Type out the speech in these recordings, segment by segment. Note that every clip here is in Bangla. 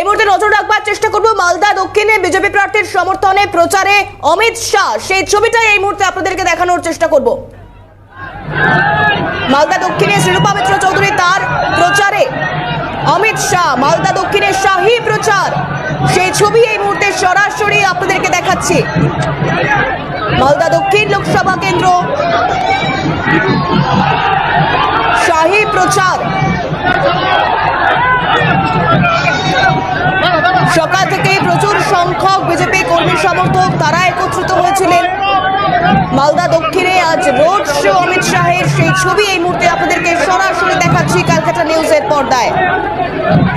এই মুহূর্তে নজর রাখবার চেষ্টা করব মালদা দক্ষিণে বিজেপি প্রার্থীর সমর্থনে প্রচারে অমিত শাহ। সেই ছবিটাই এই মুহূর্তে আপনাদেরকে দেখানোর চেষ্টা করব। মালদা দক্ষিণে শিরূপা মিত্র চৌধুরী তার প্রচারে অমিত শাহ। মালদা দক্ষিণে শাহী প্রচার। সেই ছবি এই মুহূর্তে সরাসরি আপনাদেরকে দেখাচ্ছি। মালদা দক্ষিণ লোকসভা কেন্দ্র। শাহী প্রচার সকাল থেকেই প্রচুর সংখ্যক বিজেপি কর্মী সমর্থক তারা একত্রিত হয়েছিলেন। মালদা দক্ষিণে আজ রোড শো অমিত শাহের সেই ছবি। এই মুহূর্তে আপনাদেরকে সরাসরি দেখাচ্ছি ক্যালকাটা নিউজের পর্দায়।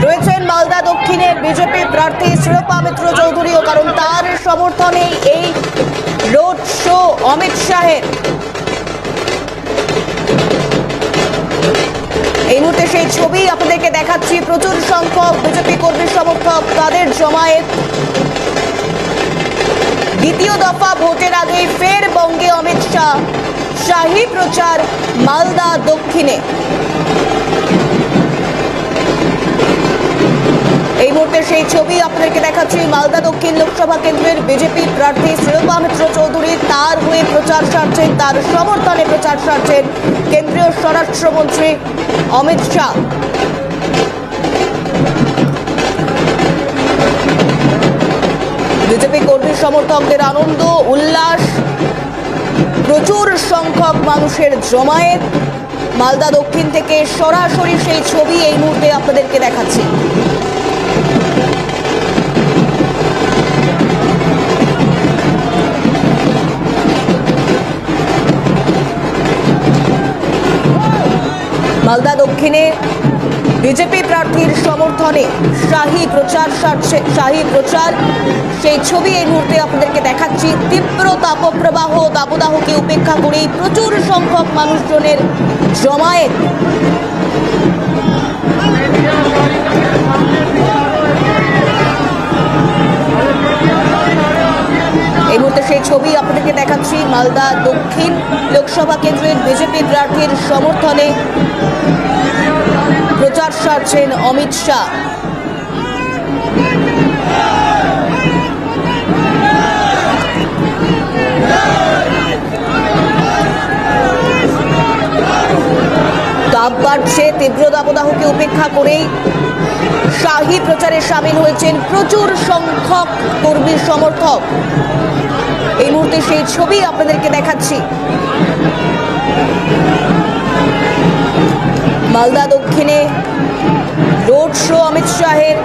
রয়েছেন মালদা দক্ষিণে বিজেপি প্রার্থী শিরোপা মিত্র চৌধুরীও কারণ তার সমর্থনে এই রোড শো অমিত শাহের। এই মুহূর্তে সেই ছবি আপনাদেরকে দেখাচ্ছি। প্রচুর সংখ্যক বিজেপি কর্মী সমর্থক, তাদের জমায়েত। দ্বিতীয় দফা ভোটের আগে ফের বঙ্গে অমিত শাহ। শাহী প্রচার মালদা দক্ষিণে। এই মুহূর্তে সেই ছবি আপনাদেরকে দেখাচ্ছি। মালদা দক্ষিণ লোকসভা কেন্দ্রের বিজেপি প্রার্থী শিরোপা মিত্র চৌধুরী তার হয়ে প্রচার সারছেন, তার সমর্থনে প্রচার সারছেন কেন্দ্রীয় স্বরাষ্ট্রমন্ত্রী অমিত শাহ। বিজেপি কর্মী সমর্থকদের আনন্দ, উল্লাস, প্রচুর সংখ্যক মানুষের জমায়েত। মালদা দক্ষিণ থেকে সরাসরি সেই ছবি এই মুহূর্তে আপনাদেরকে দেখাচ্ছি। মালদা দক্ষিণে বিজেপি প্রার্থীর সমর্থনে শাহী প্রচার শাহী প্রচার। সেই ছবি এই মুহূর্তে আপনাদেরকে দেখাচ্ছি। তীব্র তাপপ্রবাহ, দাবদাহকে উপেক্ষা করেই প্রচুর সংখ্যক মানুষজনের জমায়েত। এই মুহূর্তে সেই ছবি আপনাদেরকে দেখাচ্ছি। মালদা দক্ষিণ লোকসভা কেন্দ্রের বিজেপি প্রার্থীর সমর্থনে সারছেন অমিত শাহ। তাপ বাড়ছে, তীব্র দাবদাহকে উপেক্ষা করেই শাহী প্রচারে সামিল হয়েছেন প্রচুর সংখ্যক কর্মী সমর্থক। এই মুহূর্তে সেই ছবি আপনাদেরকে দেখাচ্ছি। মালদা দক্ষিণে রোড শো অমিত শাহের।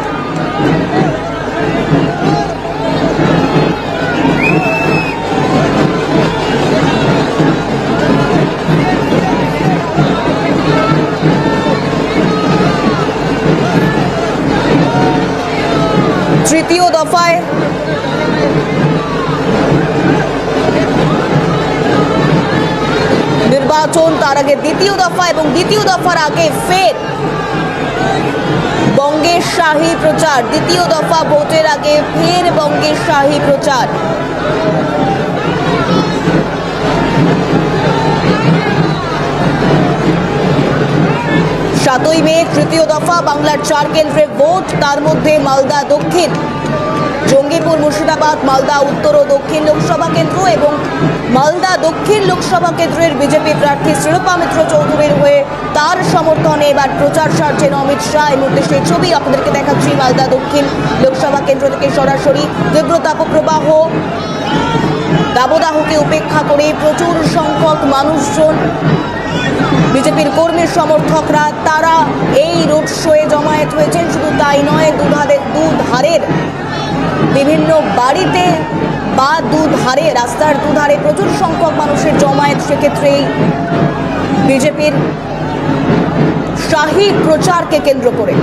তৃতীয় দফায় নির্বাচন তার আগে দ্বিতীয় দফা এবং দ্বিতীয় দফার আগে ফের বঙ্গের শাহী প্রচার। দ্বিতীয় দফা ভোটের আগে ফের বঙ্গের শাহী প্রচার। সাতই মে তৃতীয় দফা, বাংলার চার কেন্দ্রে ভোট, তার মধ্যে মালদা দক্ষিণ। জঙ্গিপুর, মুর্শিদাবাদ, মালদা, উত্তর ও দক্ষিণ লোকসভা কেন্দ্র এবং মালদা দক্ষিণ লোকসভা কেন্দ্রের বিজেপি প্রার্থী শিরোপা মিত্র চৌধুরীর হয়ে তার সমর্থনে এবার প্রচার সারছেন অমিত শাহ। এই মুহূর্তে সেই ছবি আপনাদেরকে দেখাচ্ছি মালদা দক্ষিণ লোকসভা কেন্দ্র থেকে সরাসরি। তীব্র তাপপ্রবাহ দাবদাহকে উপেক্ষা করে প্রচুর সংখ্যক মানুষজন, বিজেপির কর্মী সমর্থকরা, তারা এই রোড শোয়ে জমায়েত হয়েছেন। শুধু তাই নয় দুধারের দুধারের বিভিন্ন বাড়িতে বা দুধারে, রাস্তার দুধারে প্রচুর সংখ্যক মানুষের জমায়েত সেক্ষেত্রে বিজেপির শাহী প্রচারকে কেন্দ্র করে।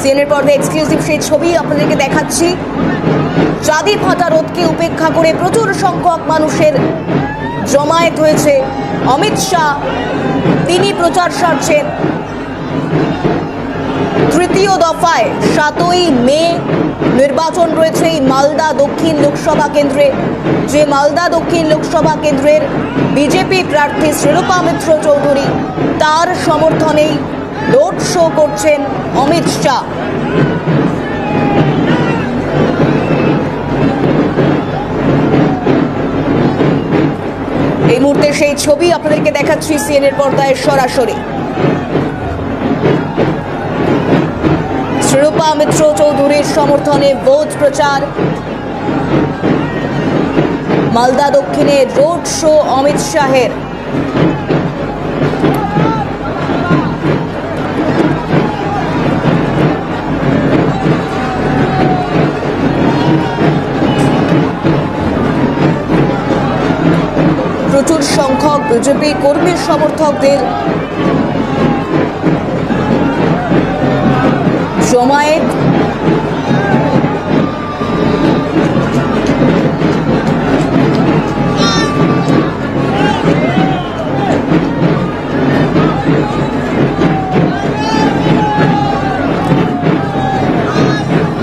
সিএনের পর্দায় এক্সক্লুসিভ সেই ছবি আপনাদেরকে দেখাচ্ছি। চাঁদি ফাটা রোধকে উপেক্ষা করে প্রচুর সংখ্যক মানুষের জমায়েত হয়েছে। অমিত শাহ, তিনি প্রচার সারছেন। তৃতীয় দফায় সাতই মে নির্বাচন রয়েছে মালদা দক্ষিণ লোকসভা কেন্দ্রে। যে মালদা দক্ষিণ লোকসভা কেন্দ্রের বিজেপি প্রার্থী শ্রীরূপা মিত্র চৌধুরী, তার সমর্থনেই রোড শো করছেন অমিত শাহ। এই মুহূর্তে সেই ছবি আপনাদেরকে দেখাচ্ছি সিএনএর পর্দায় সরাসরি। শ্রীরূপা মিত্র চৌধুরীর সমর্থনে ভোট প্রচার। মালদা দক্ষিণে রোড শো অমিত শাহের। প্রচুর সংখ্যক বিজেপি কর্মী সমর্থকদের জমায়েত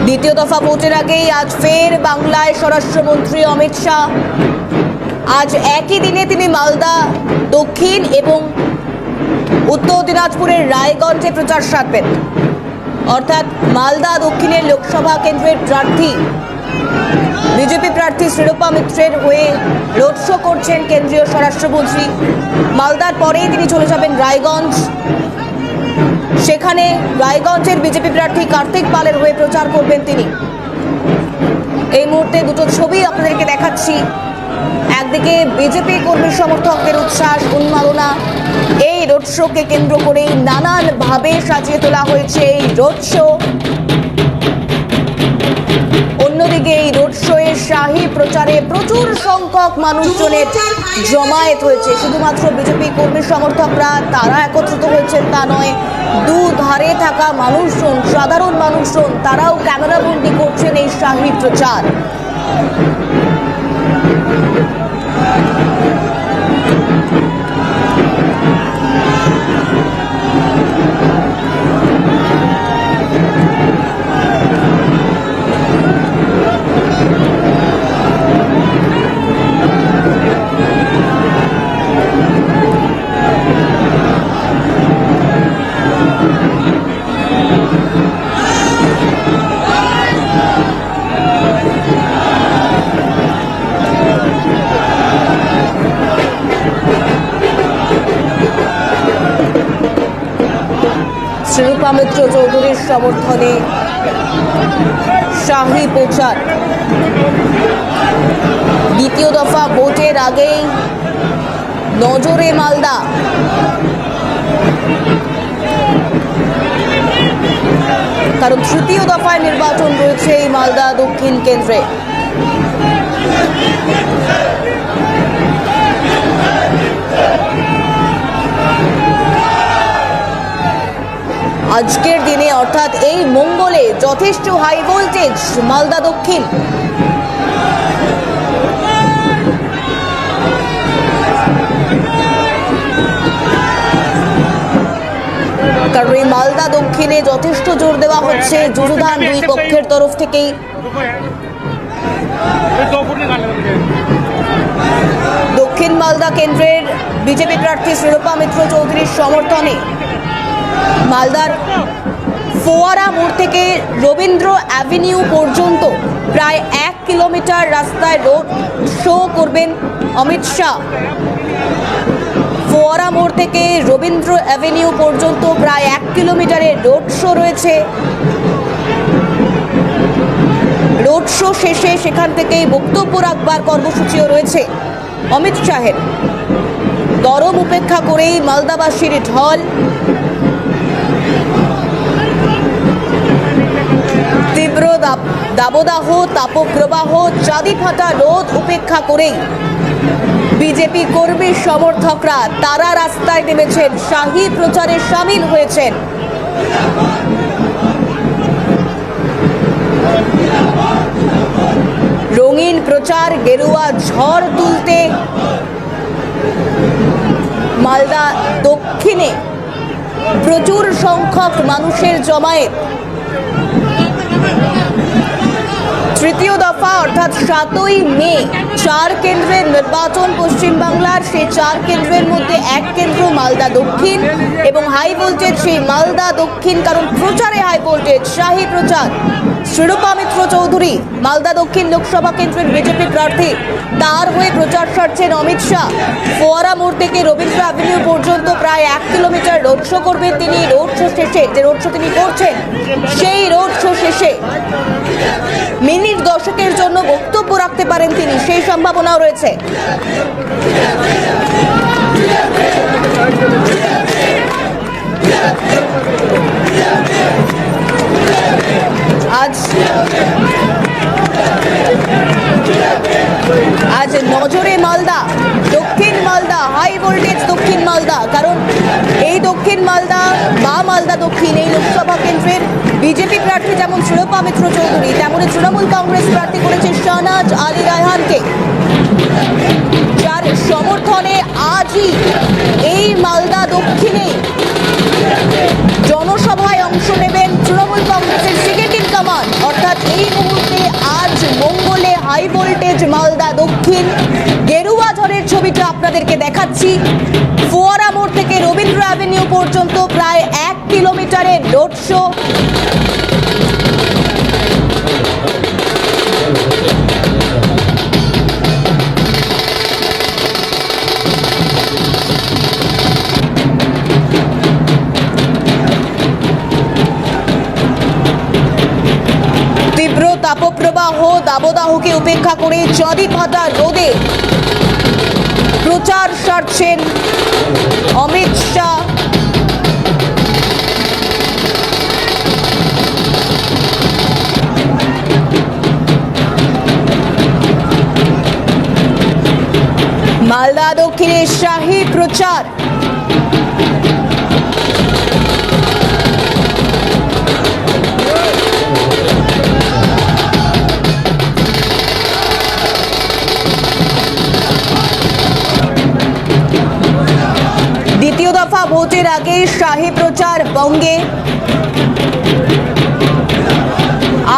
দ্বিতীয় দফা ভোটের আগেই আজ ফের বাংলায় স্বরাষ্ট্রমন্ত্রী অমিত শাহ। আজ একই দিনে তিনি মালদা, দক্ষিণ এবং উত্তর দিনাজপুরের রায়গঞ্জে প্রচার সারবেন। অর্থাৎ মালদা দক্ষিণের লোকসভা কেন্দ্রের প্রার্থী, বিজেপি প্রার্থী শ্রীরূপা মিত্রের হয়ে রোড শো করছেন কেন্দ্রীয় স্বরাষ্ট্রমন্ত্রী। মালদার পরেই তিনি চলে যাবেন রায়গঞ্জ। সেখানে রায়গঞ্জের বিজেপি প্রার্থী কার্তিক পালের হয়ে প্রচার করবেন তিনি। এই মুহূর্তে দুটো ছবি আপনাদেরকে দেখাচ্ছি। একদিকে বিজেপি কর্মী সমর্থকদের উচ্ছ্বাস, উন্মাদনা এই রোড শোকে কেন্দ্র করেই নানানভাবে সাজিয়ে তোলা হয়েছে এই রোড শো অন্যদিকে এই রোডের শাহী প্রচারে প্রচুর সংখ্যক মানুষজনের জমায়েত হয়েছে। শুধুমাত্র বিজেপি কর্মী সমর্থকরা তারা একত্রিত হয়েছেন, তা নয় দু ধারে থাকা মানুষজন, সাধারণ মানুষজন, তারাও ক্যামেরাবন্দি করছেন এই শাহী প্রচার। শ্রীরূপা মিত্র চৌধুরীর সমর্থনে শাহী প্রচার। দ্বিতীয় দফা ভোটের আগেই নজরে মালদা। কারণ তৃতীয় দফায় নির্বাচন রয়েছে এই মালদা দক্ষিণ কেন্দ্রে। আজকের দিনে অর্থাৎ এই মঙ্গলে যথেষ্ট হাই ভোল্টেজ মালদা দক্ষিণ। কলকাতা দক্ষিণে যথেষ্ট জোর দেওয়া হচ্ছে। জোরদার দুই পক্ষের তরফ থেকেই। দক্ষিণ মালদা কেন্দ্রের বিজেপি প্রার্থী শিরোপা মিত্র চৌধুরীর সমর্থনে মালদার ফোয়ারা মোড় থেকে রবীন্দ্র অ্যাভিনিউ পর্যন্ত প্রায় এক কিলোমিটার রাস্তায় রোড শো করবেন অমিত শাহ। ফোয়ারা মোড় থেকে রবীন্দ্র অ্যাভিনিউ পর্যন্ত প্রায় এক কিলোমিটারের রোড শো রয়েছে। রোড শো শেষে সেখান থেকেই বক্তব্য রাখবার কর্মসূচিও রয়েছে। অমিত শাহের গরম উপেক্ষা করেই মালদাবাসীর ঢল। তীব্র দাব- দাবদাহ, তাপপ্রবাহ চাঁদি ফাটা রোদ উপেক্ষা করেই বিজেপি কর্মী সমর্থকরা তারা রাস্তায় নেমেছেন, শাহী প্রচারে সামিল হয়েছেন। রঙিন প্রচার, গেরুয়া ঝড় তুলতে মালদা দক্ষিণে প্রচুর সংখ্যক মানুষের জমায়েত। তৃতীয় দফা, অর্থাৎ সাতই মে, চার কেন্দ্রের নির্বাচন পশ্চিমবাংলার। সেই চার কেন্দ্রের মধ্যে এক কেন্দ্র মালদা দক্ষিণ এবং হাই ভোল্টেজ সেই মালদা দক্ষিণ, কারণ প্রচারে হাই ভোল্টেজ। শাহী প্রচার। শিরূপা মিত্র চৌধুরী, মালদা দক্ষিণ লোকসভা কেন্দ্রের বিজেপি প্রার্থী। তার হয়ে প্রচার সারছেন অমিত শাহ। ফোয়ারা মোড় থেকে রবীন্দ্র অ্যাভিনিউ পর্যন্ত প্রায় এক কিলোমিটার রোড শো করবেন তিনি। রোড শো শেষে যে রোড শো তিনি করছেন, সেই রোড শো শেষে মিনিট দশকের জন্য বক্তব্য রাখতে পারেন তিনি। সেই সম্ভাবনাও রয়েছে। আজ আজ নজরে মালদা, দক্ষিণ মালদা হাই ভোল্টেজ দক্ষিণ মালদা, কারণ এই দক্ষিণ মালদা বা মালদা দক্ষিণ এই লোকসভা কেন্দ্রের বিজেপি প্রার্থী যেমন শিরোপা মিত্র চৌধুরী তেমনই তৃণমূল কংগ্রেস প্রার্থী করেছে শাহনাজ আলী রায়হানকে। যার সমর্থনে আজই এই মালদা দক্ষিণে ছবিটা আপনাদেরকে দেখাচ্ছি। ফোয়ারা মোড় থেকে রবীন্দ্র অ্যাভিনিউ পর্যন্ত প্রায় এক কিলোমিটারের রোড শো তাপপ্রবাহ দাবদাহকে উপেক্ষা করে চাঁদি ফাটা রোদে প্রচার সারছেন অমিত শাহ। মালদা দক্ষিণে শাহী প্রচার। আগে শাহী প্রচার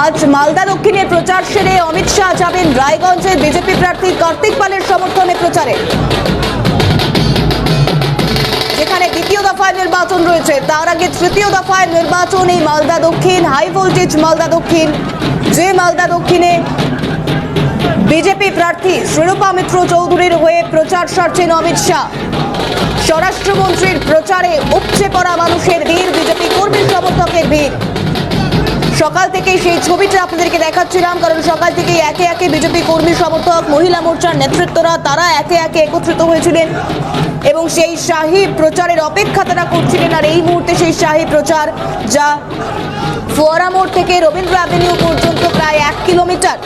আজ মালদা দক্ষিণের প্রচার সেরে অমিত শাহ যাবেন রায়গঞ্জে। বিজেপি প্রার্থী কার্তিক পালের সমর্থনে প্রচারে। যেখানে দ্বিতীয় দফায় নির্বাচন রয়েছে, তার আগে তৃতীয় দফায় নির্বাচন এই মালদা দক্ষিণ। হাই ভোল্টেজ মালদা দক্ষিণ। যে মালদা দক্ষিণে বিজেপি প্রার্থী শ্রীরূপা মিত্র চৌধুরীর হয়ে প্রচার সারছেন অমিত শাহ। স্বরাষ্ট্রমন্ত্রীর প্রচারে উপচে পড়া মানুষের ভিড়, বিজেপি কর্মী সমর্থকের ভিড়। সকাল থেকে সেই ছবিটা আপনাদেরকে দেখাচ্ছিলাম, কারণ সকাল থেকে একে একে বিজেপি কর্মী সমর্থক, মহিলা মোর্চার নেতৃত্বরা, তারা একে একে একত্রিত হয়েছিলেন। এবং সেই শাহী প্রচারের অপেক্ষা তারা করছিলেন, আর এই মুহূর্তে সেই শাহী প্রচার, যা ফোয়ারা মোড় থেকে রবীন্দ্র অ্যাভিনিউ পর্যন্ত প্রায় এক কিলোমিটার।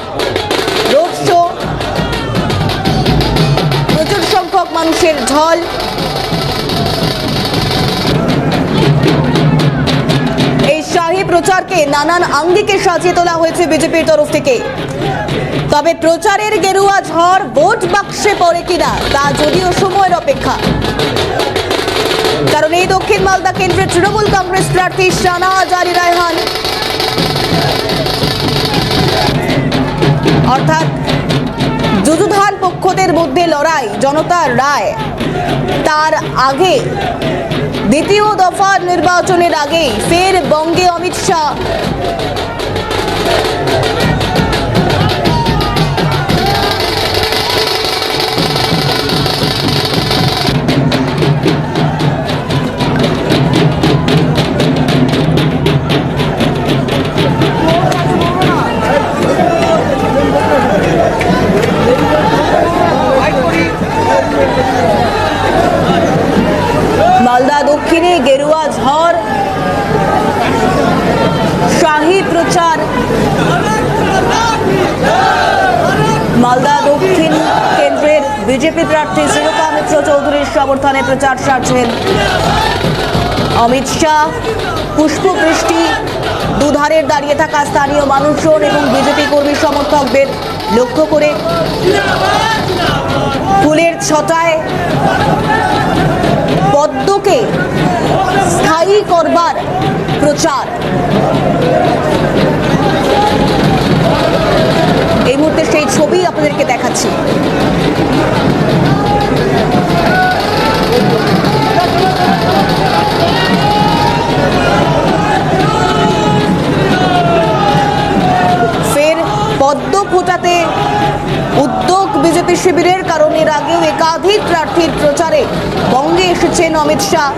রোড শো মানুষের ঢল এই শাহী প্রচারকে নানান আঙ্গিকে সাজিয়ে তোলা হয়েছে বিজেপির তরফ থেকে। তবে প্রচারের গেরুয়া ঝড় ভোট বাক্সে পড়ে কিনা, তা যদিও সময়ের অপেক্ষা। কারণ এই দক্ষিণ মালদা কেন্দ্রের তৃণমূল কংগ্রেস প্রার্থী শাহনাজ আলী রায়হান। অর্থাৎ যুযুধান পক্ষদের মধ্যে লড়াই, জনতার রায়। তার আগে দ্বিতীয় দফা নির্বাচনের আগেই ফের বঙ্গে অমিত শাহ বিজেপি প্রার্থী শ্রীলতা মিত্র চৌধুরীর সমর্থনে প্রচার সারছেন অমিত শাহ। পুষ্পবৃষ্টি, দুধারের দাঁড়িয়ে থাকা স্থানীয় মানুষজন এবং বিজেপি কর্মী সমর্থকদের লক্ষ্য করে ফুলের ছটায় পদ্মকে স্থায়ী করবার প্রচার। এই মুহূর্তে সেই ছবি আপনাদেরকে দেখাচ্ছি। ফের পদ্ম ফোটাতে উদ্যোগ বিজেপি শিবিরের কারণ, এর আগেও একাধিক প্রার্থীর প্রচারে বঙ্গে এসেছেন অমিত শাহ।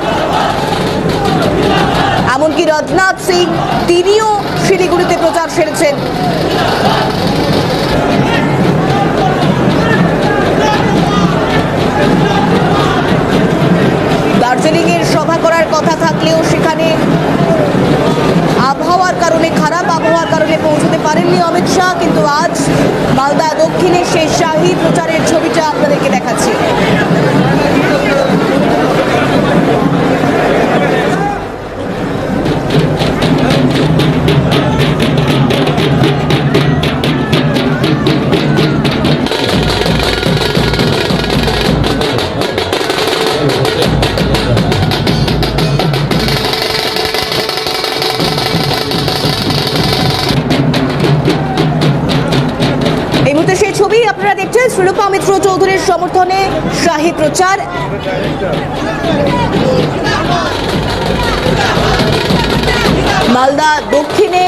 এমনকি রাজনাথ সিং, তিনিও শিলিগুড়িতে প্রচার সেরেছেন। দার্জিলিং এর সভা করার কথা থাকলেও সেখানে আবহাওয়ার কারণে, খারাপ আবহাওয়ার কারণে পৌঁছতে পারেননি অমিত শাহ, কিন্তু আজ মালদা দক্ষিণে সেই শাহী প্রচারের ছবিটা আপনাদেরকে দেখাচ্ছি। এই শাহী প্রচার মালদা দক্ষিণে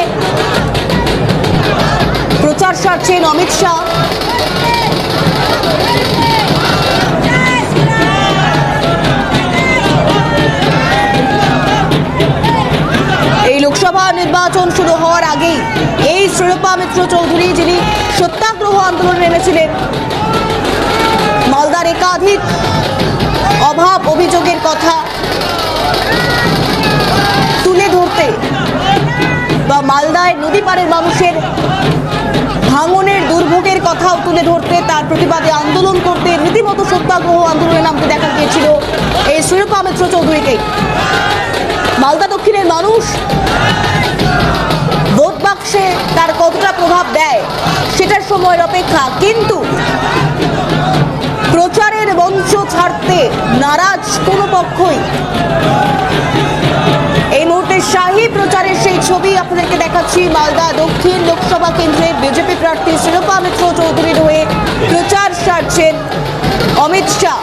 প্রচার সারছেন অমিত শাহ। এই লোকসভা নির্বাচন শুরু হওয়ার আগেই এই শ্রীরূপা মিত্র চৌধুরী যিনি সত্যাগ্রহ আন্দোলনে নেমেছিলেন একাধিক অভাব অভিযোগের কথা তুলে ধরতে বা মালদায় নদী পাড়ের মানুষের ভাঙনের দুর্ভোগের কথাও তুলে ধরতে, তার প্রতিবাদে আন্দোলন করতে রীতিমতো সত্যাগ্রহ আন্দোলনে নামতে দেখা গিয়েছিল এই শ্রীরূপা মিত্র চৌধুরীকে। মালদা দক্ষিণের মানুষ ভোট বাক্সে তার কতটা প্রভাব দেয়, সেটার সময়ের অপেক্ষা, কিন্তু ছাড়তে নারাজ কোনো পক্ষই। এই মুহূর্তে শাহী প্রচারের সেই ছবি আপনাদেরকে দেখাচ্ছি, মালদা দক্ষিণ লোকসভা কেন্দ্রে বিজেপি প্রার্থী শিরোপা মিত্র চৌধুরীর হয়ে প্রচার সারছেন অমিত শাহ।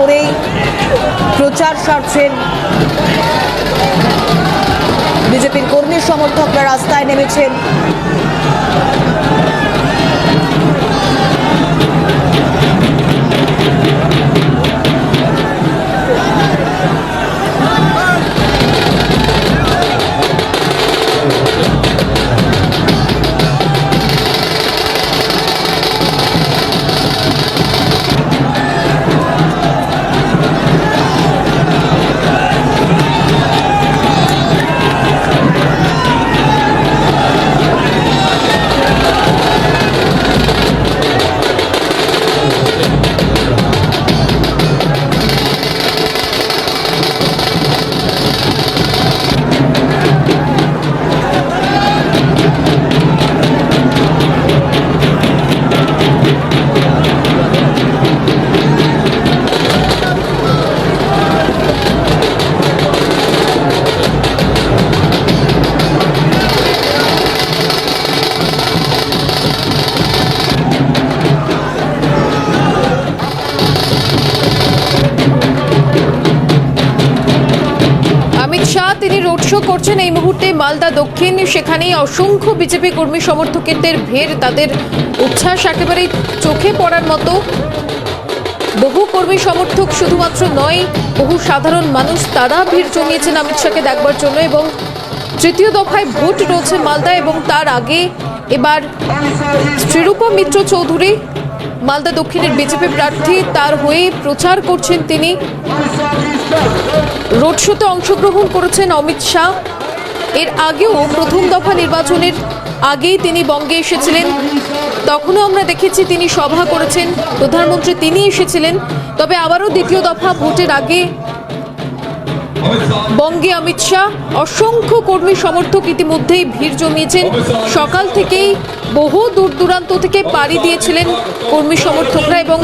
করেই প্রচার সারছেন বিজেপির কর্মী সমর্থকরা। রাস্তায় নেমেছেন করছেন এই মুহূর্তে মালদা দক্ষিণ। সেখানেই অসংখ্য বিজেপি কর্মী সমর্থকদের ভিড় তাদের উচ্ছ্বাস একেবারেই চোখে পড়ার মতো। বহু কর্মী সমর্থক শুধুমাত্র নয়, বহু সাধারণ মানুষ তারা ভিড় জমিয়েছেন অমিত শাহকে দেখবার জন্য এবং তৃতীয় দফায় ভোট রয়েছে মালদা এবং তার আগে এবার শ্রীরূপা মিত্র চৌধুরী, মালদা দক্ষিণের বিজেপি প্রার্থী, তার হয়ে প্রচার করছেন তিনি। রোড শোতে অংশগ্রহণ করেছেন অমিত শাহ। এর আগেও প্রথম দফা নির্বাচনের আগেই তিনি বঙ্গে এসেছিলেন। তখনও আমরা দেখেছি তিনি সভা করেছেন, প্রধানমন্ত্রী তিনি এসেছিলেন। তবে আবারও দ্বিতীয় দফা ভোটের আগে বঙ্গে অমিত শাহ, অসংখ্য কর্মী সমর্থক ইতিমধ্যেই ভিড় জমিয়েছেন। সকাল থেকেই বহু দূর দূরান্ত থেকে পাড়ি দিয়েছিলেন কর্মী সমর্থকরা এবং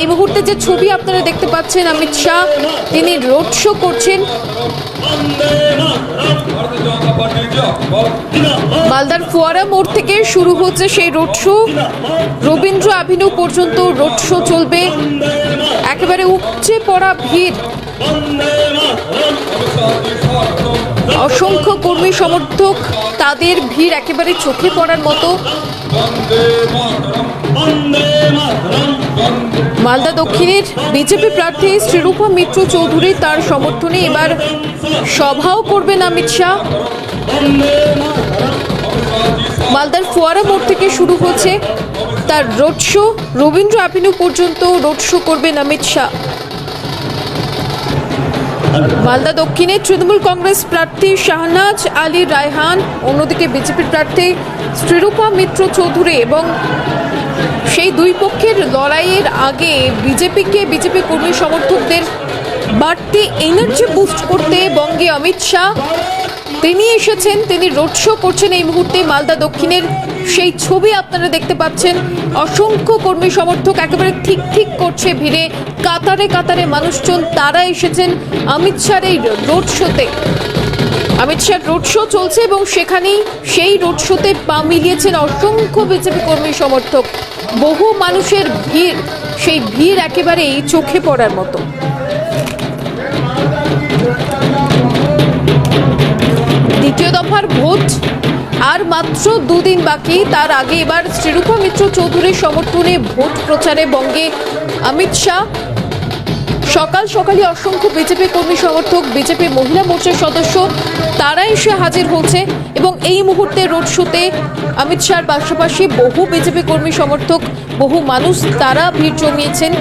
এই মুহূর্তে যে ছবি আপনারা দেখতে পাচ্ছেন, অমিত শাহ, তিনি রোড শো করছেন। মালদার ফোয়ারা মোড় থেকে শুরু হচ্ছে সেই রোড শো। রবীন্দ্র অ্যাভিনিউ পর্যন্ত রোড শো চলবে। একেবারে উপচে পড়া ভিড়। অসংখ্য কর্মী সমর্থক, তাদের ভিড় একেবারে চোখে পড়ার মতো। মালদা দক্ষিণের বিজেপি প্রার্থী শ্রীরূপা মিত্র চৌধুরী তার সমর্থনে এবার সভাও করবেন অমিত শাহ। মালদার ফোয়ারা মোড় থেকে শুরু হচ্ছে তার রোড শো রবীন্দ্র অ্যাভিনিউ পর্যন্ত রোড শো করবেন অমিত শাহ। মালদা দক্ষিণে তৃণমূল কংগ্রেস প্রার্থী শাহনাজ আলী রায়হান, অন্যদিকে বিজেপির প্রার্থী শ্রীরূপা মিত্র চৌধুরী এবং সেই দুই পক্ষের লড়াইয়ের আগে বিজেপিকে বিজেপি কর্মী সমর্থকদের বাড়তি এনার্জি বুস্ট করতে বঙ্গে অমিত শাহ তিনি এসেছেন, তিনি রোড শো করছেন এই মুহূর্তে মালদা দক্ষিণের। সেই ছবি আপনারা দেখতে পাচ্ছেন। অসংখ্য কর্মী সমর্থক একেবারে ঠিক ঠিক করছে ভিড়ে। কাতারে কাতারে মানুষজন, তারা এসেছেন অমিত শাহর এই রোড শোতে অমিত শাহ রোড শো চলছে এবং সেখানেই সেই রোড শোতে পা মিলিয়েছেন অসংখ্য বিজেপি কর্মী সমর্থক। বহু মানুষের ভিড়, সেই ভিড় একেবারেই চোখে পড়ার মতো। দ্বিতীয় দফার ভোট, আর মাত্র দুদিন বাকি। তার আগে এবার শ্রীরূপা মিত্র চৌধুরীর সমর্থনে ভোট প্রচারে বঙ্গে অমিত শাহ। সকাল সকালে অসংখ্য বিজেপি কর্মী সমর্থক, বিজেপি মহিলা মোর্চার সদস্য তারা এসে হাজির হচ্ছে এবং এই মুহূর্তে রোড শোতে অমিত শাহর পাশাপাশি বহু বিজেপি কর্মী সমর্থক, বহু মানুষ তারা ভিড় জমিয়েছেন।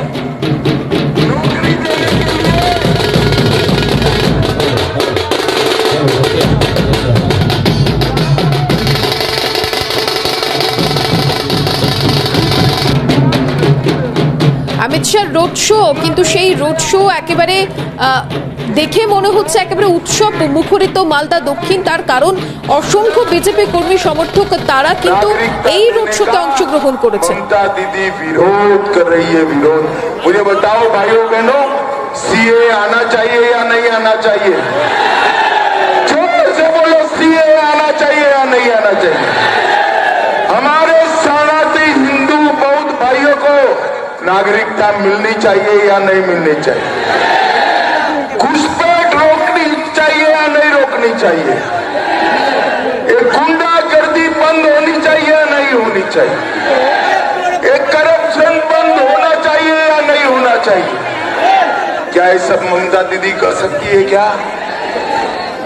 রোড শো কিন্তু সেই রোড শো একেবারে আহ, দেখে মনে হচ্ছে একেবারে উৎসব মুখরিত মালদা দক্ষিণ তার কারণ অসংখ্য বিজেপি কর্মী সমর্থক তারা কিন্তু এই রোড শোতে অংশগ্রহণ করেছেন ममता दीदी विरोध कर रही है विरोध मुझे बताओ भाइयों बहनों सीए आना चाहिए या नहीं आना चाहिए जोर से बोलो सीए आना चाहिए या नहीं आना चाहिए नागरिकता मिलनी चाहिए या नहीं मिलनी चाहिए? घुसपैठ रोकनी चाहिए या नहीं रोकनी चाहिए? ये गुंडागर्दी बंद होनी चाहिए या नहीं होनी चाहिए? एक करप्शन बंद होना चाहिए या नहीं होना चाहिए? क्या ये सब ममता दीदी कर सकती है क्या?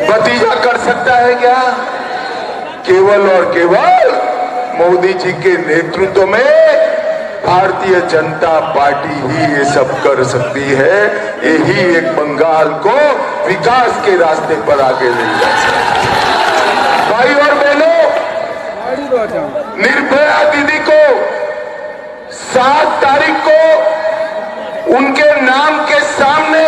भतीजा कर सकता है क्या? केवल और केवल मोदी जी के नेतृत्व में भारतीय जनता पार्टी ही ये सब कर सकती है यही एक बंगाल को विकास के रास्ते पर आगे ले जा सकती। भाई और बहनों, निर्भया दीदी को सात तारीख को उनके नाम के सामने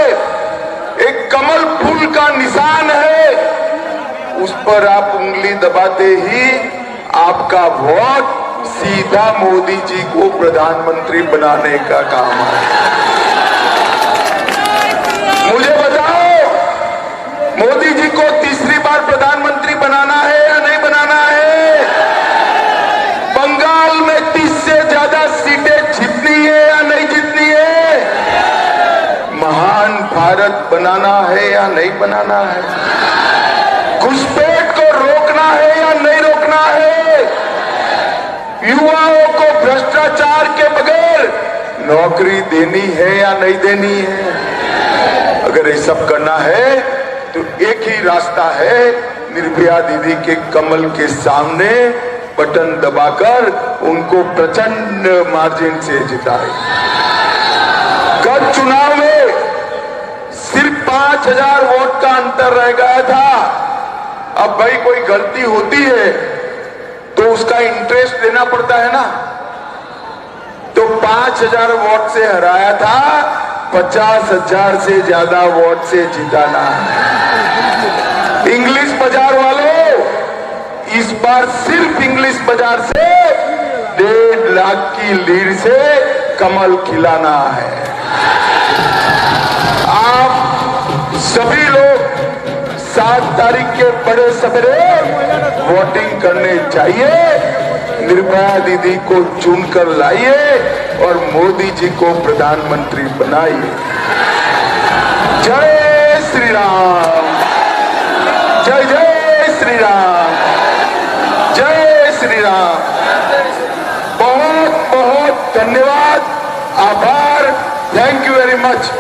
एक कमल फूल का निशान है उस पर आप उंगली दबाते ही आपका वोट सीधा मोदी जी को प्रधानमंत्री बनाने का काम है। मुझे बताओ, मोदी जी को तीसरी बार प्रधानमंत्री बनाना है या नहीं बनाना है? बंगाल में तीस से ज़्यादा सीटें जीतनी है या नहीं जीतनी है? महान भारत बनाना है या नहीं बनाना है? घुसपैठ को रोकना है या नहीं रोकना है युवाओं को भ्रष्टाचार के बगैर नौकरी देनी है या नहीं देनी है? अगर ये सब करना है तो एक ही रास्ता है निर्भया दीदी के कमल के सामने बटन दबाकर उनको प्रचंड मार्जिन से जिताए। गत चुनाव में सिर्फ़ पाँच हज़ार वोट का अंतर रह गया था। अब भाई कोई गलती होती है तो उसका इंटरेस्ट देना पड़ता है ना। तो पाँच हज़ार वोट से हराया था, पचास हज़ार से ज़्यादा वोट से जिताना। इंग्लिश बाज़ार वालों, इस बार सिर्फ़ इंग्लिश बाज़ार से डेढ़ लाख की लीड से कमल खिलाना है। आप सभी लोग सात तारीख के बड़े सवेरे वोटिंग करने चाहिए निर्भया दीदी को चुनकर लाइए और मोदी जी को प्रधानमंत्री बनाइए। जय श्री राम जय जय श्री राम जय श्री राम बहुत बहुत धन्यवाद। आभार। Thank you very much